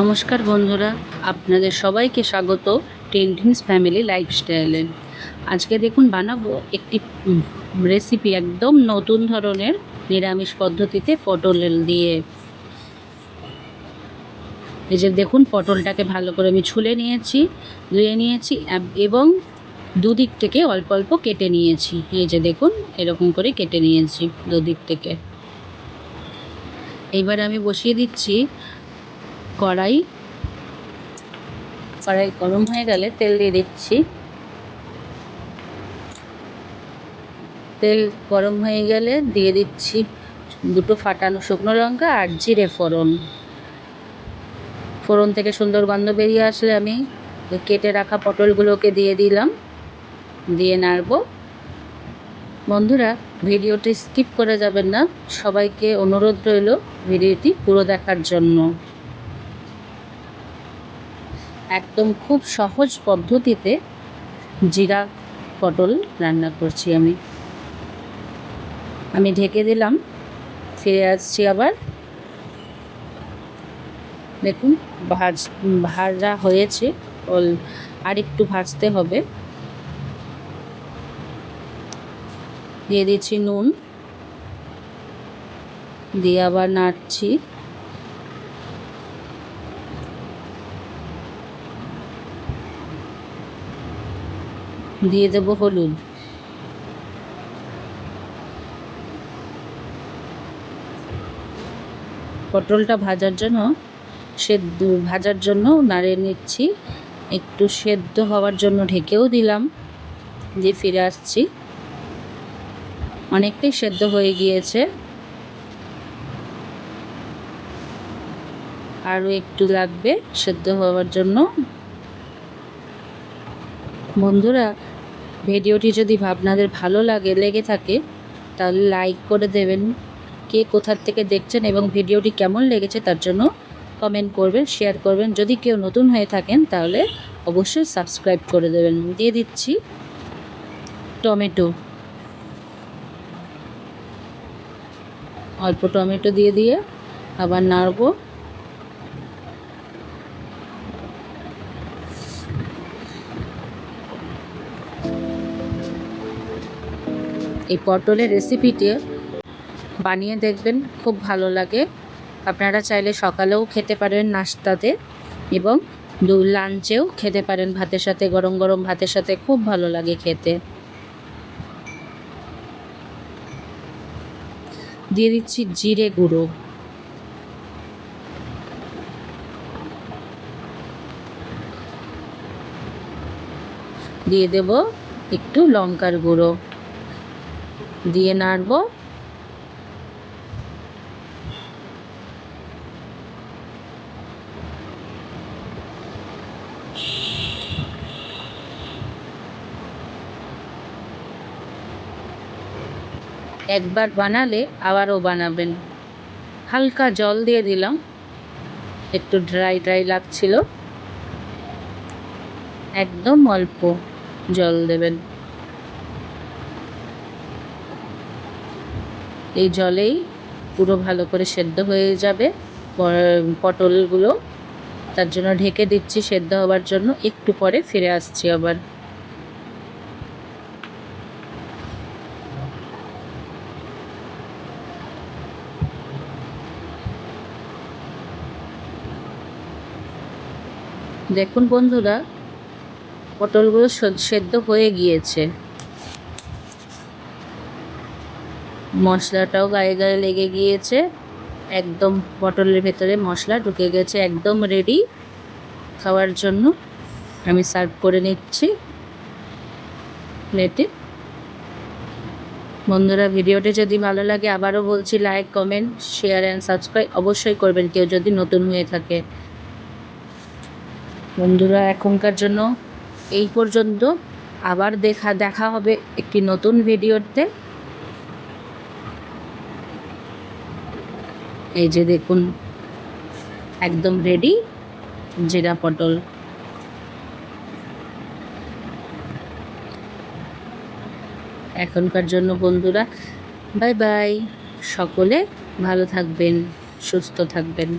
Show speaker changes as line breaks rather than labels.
নমস্কার বন্ধুরা, আপনাদের সবাইকে স্বাগত টেন্টিংস ফ্যামিলি লাইফস্টাইলে। আজকে দেখুন, বানাবো একটি রেসিপি একদম নতুন ধরনের নিরামিষ পদ্ধতিতে পটল দিয়ে। এই যে দেখুন, পটলটাকে ভালো করে আমি ছুলে নিয়েছি, ধুয়ে নিয়েছি এবং দুদিক থেকে অল্প অল্প কেটে নিয়েছি। এই যে দেখুন, এরকম করে কেটে নিয়েছি দুদিক থেকে। এইবার আমি বসিয়ে দিচ্ছি কড়াই। কড়াই গরম হয়ে গেলে তেল দিয়ে দিচ্ছি। তেল গরম হয়ে গেলে দিয়ে দিচ্ছি দুটো ফাটানো শুকনো লঙ্কা আর জিরে ফোড়ন। ফোড়ন থেকে সুন্দর গন্ধ বেরিয়ে আসলে আমি কেটে রাখা পটলগুলোকে দিয়ে দিলাম। দিয়ে নাড়বো। বন্ধুরা, ভিডিওটি স্কিপ করে যাবেন না। সবাইকে অনুরোধ রইল ভিডিওটি পুরো দেখার জন্য। একদম খুব সহজ পদ্ধতিতে জিরা পটল রান্না করছি আমি। আমি ঢেকে দিলাম, ফিরে আসছি আবার। দেখুন, ভাজ, ভাজা হয়েছে আর একটু ভাজতে হবে। দিয়ে দিচ্ছি নুন। দিয়ে আবার নাড়ছি। দিয়ে দেব হলুদ। পটলটা ভাজার জন্য সেদ্ধ, ভাজার জন্য নাড়িয়ে নিচ্ছি। একটু সেদ্ধ হওয়ার জন্য ঢেকেও দিলাম দিয়ে ফিরে আসছি। অনেকটাই সেদ্ধ হয়ে গিয়েছে। আরও একটু লাগবে সেদ্ধ হওয়ার জন্য। বন্ধুরা, ভিডিওটি যদি আপনাদের ভালো লাগে, লেগে থাকে, তাহলে লাইক করে দেবেন। কে কোথার থেকে দেখছেন এবং ভিডিওটি কেমন লেগেছে তার জন্য কমেন্ট করবেন শেয়ার করবেন। যদি কেউ নতুন হয়ে থাকেন, তাহলে অবশ্যই সাবস্ক্রাইব করে দেবেন। দিয়ে দিচ্ছি টমেটো। অল্প টমেটো দিয়ে দিয়ে আবার নাড়বো। এই পটলের রেসিপিটি বানিয়ে দেখবেন, খুব ভালো লাগে। আপনারা চাইলে সকালেও খেতে পারেন নাস্তাতে এবং লাঞ্চেও খেতে পারেন ভাতের সাথে, গরম গরম ভাতের সাথে, খুব ভালো লাগে খেতে। দিয়ে দিচ্ছি জিরে গুঁড়ো। দিয়ে দেব একটু লঙ্কার গুঁড়ো। দিয়ে নাড়বো। একবার বানালে আবারও বানাবেন। হালকা জল দিয়ে দিলাম। একটু ড্রাই ড্রাই লাগছিল। একদম অল্প জল দেবেন। এই জলেই পুরো ভালো করে সেদ্ধ হয়ে যাবে। পটলগুলো তার জন্য ঢেকে দিচ্ছি সেদ্ধ হওয়ার জন্য। একটু পরে ফিরে আসছি আবার। দেখুন বন্ধুরা, পটলগুলো সেদ্ধ হয়ে গিয়েছে। মশলাটাও গায়ে গায়ে লেগে গিয়েছে। একদম পটলের ভেতরে মশলা ঢুকে গেছে, একদম রেডি খাওয়ার জন্য। আমি সার্ভ করে নিচ্ছি। প্লেটে বন্ধুরা, ভিডিওটি যদি ভালো লাগে, আবারও বলছি like comment share and subscribe অবশ্যই করবেন কেউ যদি নতুন হয়ে থাকে। বন্ধুরা, এখনকার জন্য এই পর্যন্ত। আবার দেখা দেখা হবে একটি নতুন ভিডিওতে। এই যে দেখুন, একদম রেডি জিরা পটল। এখনকার জন্য বন্ধুরা বাই বাই সকলে ভালো থাকবেন, সুস্থ থাকবেন।